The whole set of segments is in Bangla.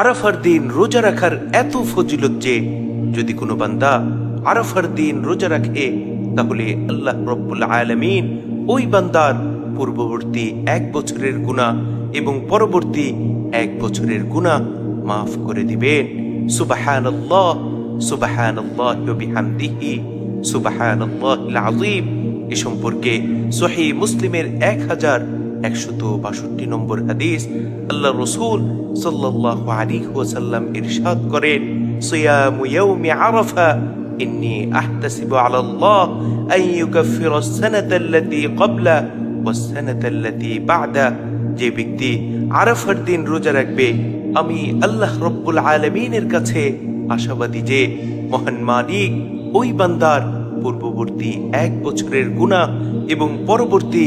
আরাফার দিন রোজা রাখার এত ফজিলত যে যদি কোনো বান্দা আরাফার দিন রোজা রাখে, তাহলে আল্লাহ রব্বুল আলামিন ওই বান্দার পূর্ববর্তী এক বছরের গুণা এবং পরবর্তী এক বছরের গুণা মাফ করে দিবেন। সুবাহানাল্লাহ সুবাহানাল্লাহ ওয়া বিহামদিহি, সুবাহানাল্লাহিল আযীম। এ সম্পর্কে সহি মুসলিমের এক হাজার একশত বাষট্টি নম্বর হাদিস আল্লাহ রসুল সাল্লাল্লাহু আলাইহি ওয়াসাল্লাম ইরশাদ করেন, সিয়ামু ইয়াউমি আরাফা, ইন্নী আহতাসিবু আলা আল্লাহ আন ইউকাফিরা আস-সানাতা আল্লাতী ক্বাবলা ওয়াস-সানাতা যে ব্যক্তি আরাফার দিন রোজা রাখবে, আমি আল্লাহ রব্বুল আলামিনের কাছে আশাবাদী যে মহান মালিক ওই বান্দার পূর্ববর্তী এক বছরের গুণা এবং পরবর্তী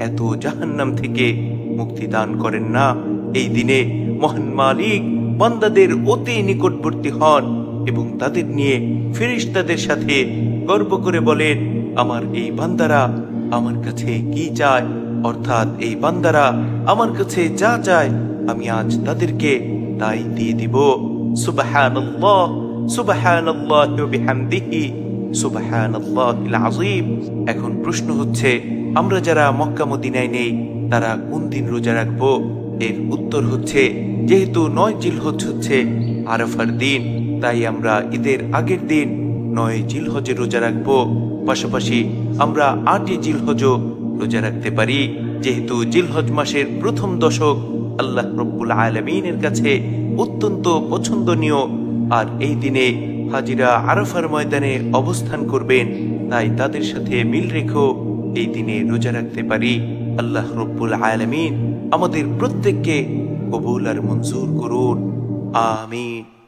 এত জাহান্নাম থেকে মুক্তি দান করেন না। এই দিনে মহান মালিক বান্দাদের অতি নিকটবর্তী হন এবং তাদের নিয়ে ফেরেশতাদের সাথে গর্ব করে বলেন, আমার এই বান্দারা আমার কাছে কি চায়? অর্থাৎ এই বান্দারা আমার কাছে যা চায়, আমি আজ তাদেরকে তাই দিয়ে দিব। সুবহানাল্লাহ সুবহানাল্লাহ এখন প্রশ্ন হচ্ছে, আমরা যারা মক্কা মদিনায় নেই, তারা কোন দিন রোজা রাখব? এর উত্তর হচ্ছে, যেহেতু নয় জিলহজ হচ্ছে আরাফার দিন, তাই আমরা ঈদের আগের দিন নয় জিলহজে রোজা রাখব। পাশাপাশি আমরা আটই জিলহজও রোজা রাখতে পারি। যেহেতু জিলহজ মাসের প্রথম দশক আল্লাহ রব্বুল আলমিনের কাছে অত্যন্ত পছন্দনীয়, আর এই দিনে হাজিরা আরফার ময়দানে অবস্থান করবেন। তাই তাদের সাথে মিল রেখো। এই দিনে রোজা রাখতে পারি। আল্লাহ রব্বুল আলমিন আমাদের প্রত্যেককে কবুল আর মঞ্জুর করুন। আমিন।